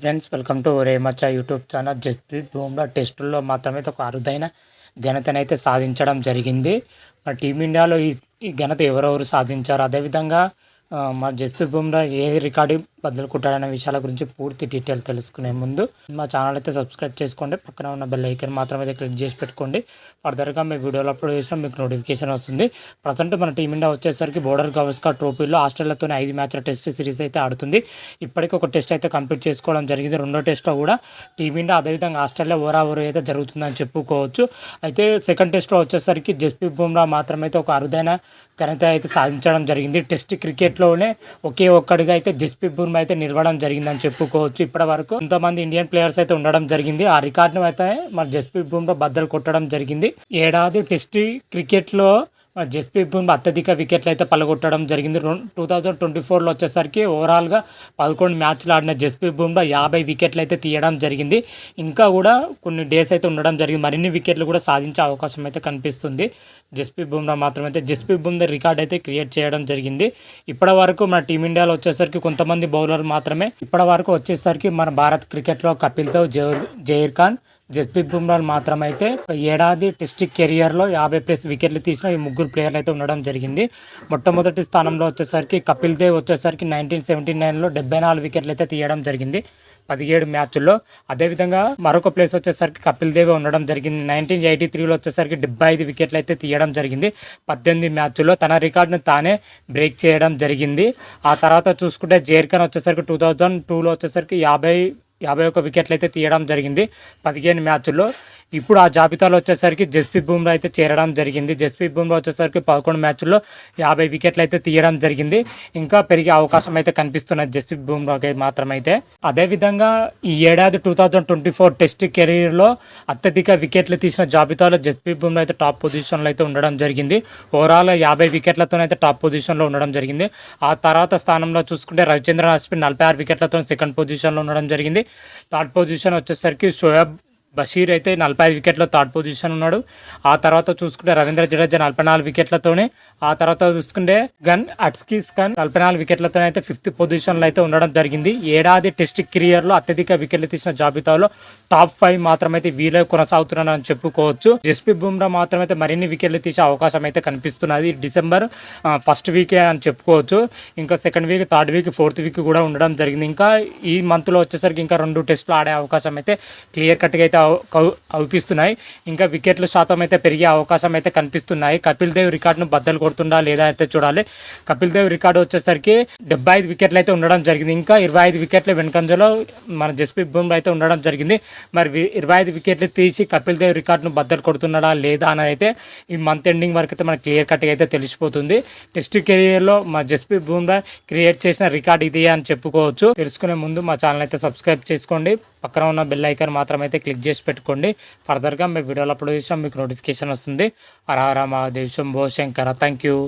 Friends welcome to రేమచ్చ YouTube channel Jasprit Bumrah టెస్టుల్లో మాత్రమే ఒక అరుదైన ఘనతనైతే సాధించడం జరిగింది. మన టీమిండియాలో ఈ ఘనత ఎవరెవరు సాధించారు? అదేవిధంగా మా జస్ప్రీత్ బుమ్రా ఏ రికార్డు బదులు కొట్టాడనే విషయాల గురించి పూర్తి డీటెయిల్ తెలుసుకునే ముందు మా ఛానల్ అయితే సబ్స్క్రైబ్ చేసుకోండి. పక్కన ఉన్న బెల్ ఐకన్ మాత్రం అయితే క్లిక్ చేసి పెట్టుకోండి. ఫర్దర్గా మీ వీడియోలు అప్లోడ్ చేసినా మీకు నోటిఫికేషన్ వస్తుంది. ప్రజెంట్ మన టీమిండియా వచ్చేసరికి బోర్డర్ గవస్కర్ ట్రోఫీలో ఆస్ట్రేలియాతో ఐదు మ్యాచ్ల టెస్ట్ సిరీస్ అయితే ఆడుతుంది. ఇప్పటికీ ఒక టెస్ట్ అయితే కంప్లీట్ చేసుకోవడం జరిగింది. రెండో టెస్ట్లో కూడా టీమిండియా అదేవిధంగా ఆస్ట్రేలియా ఓరా ఓరు అయితే జరుగుతుందని చెప్పుకోవచ్చు. అయితే సెకండ్ టెస్ట్లో వచ్చేసరికి జస్ప్రీత్ బుమ్రా మాత్రమైతే ఒక అరుదైన ఘనత అయితే సాధించడం జరిగింది. టెస్ట్ క్రికెట్ దీంట్లోనే ఒకే ఒక్కడిగా అయితే జస్ప్రీత్ బుమ్రా అయితే నిలవడం జరిగిందని చెప్పుకోవచ్చు ఇప్పటి వరకు కొంతమంది ఇండియన్ ప్లేయర్స్ అయితే ఉండడం జరిగింది. ఆ రికార్డును అయితే మన జస్ప్రీత్ బుమ్రా బద్దలు కొట్టడం జరిగింది. ఏడాది టెస్ట్ క్రికెట్లో జస్ప్రీత్ బుమ్రా అత్యధిక వికెట్లు అయితే పలగొట్టడం జరిగింది. టూ థౌజండ్ ట్వంటీ ఫోర్లో వచ్చేసరికి ఓవరాల్గా పదకొండు మ్యాచ్లు ఆడిన జస్ప్రీత్ బుమ్రా యాభై వికెట్లు అయితే తీయడం జరిగింది. ఇంకా కూడా కొన్ని డేస్ అయితే ఉండడం జరిగింది. మరిన్ని వికెట్లు కూడా సాధించే అవకాశం అయితే కనిపిస్తుంది. జస్ప్రీత్ బుమ్రా మాత్రమైతే జస్ప్రీత్ బుమ్రా రికార్డ్ అయితే క్రియేట్ చేయడం జరిగింది. ఇప్పటి వరకు మన టీమిండియాలో వచ్చేసరికి కొంతమంది బౌలర్ మాత్రమే ఇప్పటి వరకు వచ్చేసరికి మన భారత్ క్రికెట్లో కపిల్ దేవ్ జహీర్ ఖాన్ జస్ప్రీత్ బుమ్రా మాత్రమైతే ఏడాది టెస్ట్ కెరియర్లో యాభై ప్లస్ వికెట్లు తీసిన ఈ ముగ్గురు ప్లేయర్లు అయితే ఉండడం జరిగింది. మొట్టమొదటి స్థానంలో వచ్చేసరికి కపిల్ దేవ్ వచ్చేసరికి నైన్టీన్ సెవెంటీ నైన్లో డెబ్బై నాలుగు వికెట్లు అయితే తీయడం జరిగింది పదిహేడు మ్యాచ్ల్లో. అదేవిధంగా మరొక ప్లేస్ వచ్చేసరికి కపిల్ దేవ్ ఉండడం జరిగింది. నైన్టీన్ ఎయిటీ త్రీలో వచ్చేసరికి డెబ్బై ఐదు వికెట్లు అయితే తీయడం జరిగింది. పద్దెనిమిది మ్యాచ్ల్లో తన రికార్డును తానే బ్రేక్ చేయడం జరిగింది. ఆ తర్వాత చూసుకుంటే జేర్ఖాన్ వచ్చేసరికి టూ థౌజండ్ టూలో వచ్చేసరికి యాభై యాభై ఒక్క వికెట్లు అయితే తీయడం జరిగింది. పదిహేను మ్యాచ్ల్లో ఇప్పుడు ఆ జాబితాలో వచ్చేసరికి జస్ప్రీత్ బుమ్రా అయితే చేరడం జరిగింది. జస్ప్రీత్ బుమ్రా వచ్చేసరికి పదకొండు మ్యాచ్ల్లో యాభై వికెట్లు అయితే తీయడం జరిగింది. ఇంకా పెరిగే అవకాశం అయితే కనిపిస్తున్నది జస్ప్రీత్ బుమ్రాకి మాత్రమైతే. అదేవిధంగా ఈ ఏడాది two thousand twenty four test కెరీర్లో అత్యధిక వికెట్లు తీసిన జాబితాలో జస్ప్రీత్ బుమ్రా అయితే టాప్ పొజిషన్లో అయితే ఉండడం జరిగింది. ఓవరాల్ యాభై వికెట్లతో అయితే టాప్ పొజిషన్లో ఉండడం జరిగింది. ఆ తర్వాత స్థానంలో చూసుకుంటే రవిచంద్రన్ అశ్విన్ నలభై ఆరు వికెట్లతో సెకండ్ పొజిషన్లో ఉండడం జరిగింది. థర్డ్ పొజిషన్ వచ్చేసరికి షోయబ్ బషీర్ అయితే నలభై ఐదు వికెట్లో థర్డ్ పొజిషన్ ఉన్నాడు. ఆ తర్వాత చూసుకుంటే రవీంద్ర జడేజా నలభై నాలుగు వికెట్లతోనే ఆ తర్వాత చూసుకుంటే గన్ అట్స్కిస్ ఖాన్ నలభై నాలుగు వికెట్లతో అయితే ఫిఫ్త్ పొజిషన్లో అయితే ఉండడం జరిగింది. ఏడాది టెస్ట్ కెరియర్లో అత్యధిక వికెట్లు తీసిన జాబితాలో టాప్ ఫైవ్ మాత్రమైతే వీలే కొనసాగుతున్నారని చెప్పుకోవచ్చు. జస్పీ బుమ్రా మాత్రమైతే మరిన్ని వికెట్లు తీసే అవకాశం అయితే కనిపిస్తున్నది. డిసెంబర్ ఫస్ట్ వీకే అని చెప్పుకోవచ్చు. ఇంకా second week third week fourth week కూడా ఉండడం జరిగింది. ఇంకా ఈ మంత్లో వచ్చేసరికి ఇంకా రెండు టెస్టులు ఆడే అవకాశం అయితే క్లియర్ కట్గా అయితే అవు- అవుపిస్తున్నాయి ఇంకా వికెట్ల శాతం అయితే పెరిగే అవకాశం అయితే కనిపిస్తున్నాయి. కపిల్ దేవ్ రికార్డును బద్దలు కొడుతుందా లేదా అయితే చూడాలి. కపిల్ దేవ్ రికార్డు వచ్చేసరికి డెబ్బై ఐదు వికెట్లు అయితే ఉండడం జరిగింది. ఇంకా ఇరవై ఐదు వికెట్ల వెనుకంజలో మన జస్ప్రీత్ బుమ్రా అయితే ఉండడం జరిగింది. మరి ఇరవై ఐదు వికెట్లు తీసి కపిల్ దేవ్ రికార్డును బద్దలు కొడుతున్నాడా లేదా అని అయితే ఈ మంత్ ఎండింగ్ వరకు అయితే మనకి క్లియర్ కట్గా అయితే తెలిసిపోతుంది. టెస్ట్ కెరియర్లో మా జస్ప్రీత్ బుమ్రా క్రియేట్ చేసిన రికార్డ్ ఇదే అని చెప్పుకోవచ్చు. తెలుసుకునే ముందు మా ఛానల్ అయితే సబ్స్క్రైబ్ చేసుకోండి. పక్కన ఉన్న బెల్ ఐకాన్ మాత్రం అయితే క్లిక్ చేసి పెట్టుకోండి. ఫర్దర్గా మీ వీడియోలు అప్లోడ్ చేసాం మీకు నోటిఫికేషన్ వస్తుంది. Hara Hara Mahadev Shambho Shankara thank you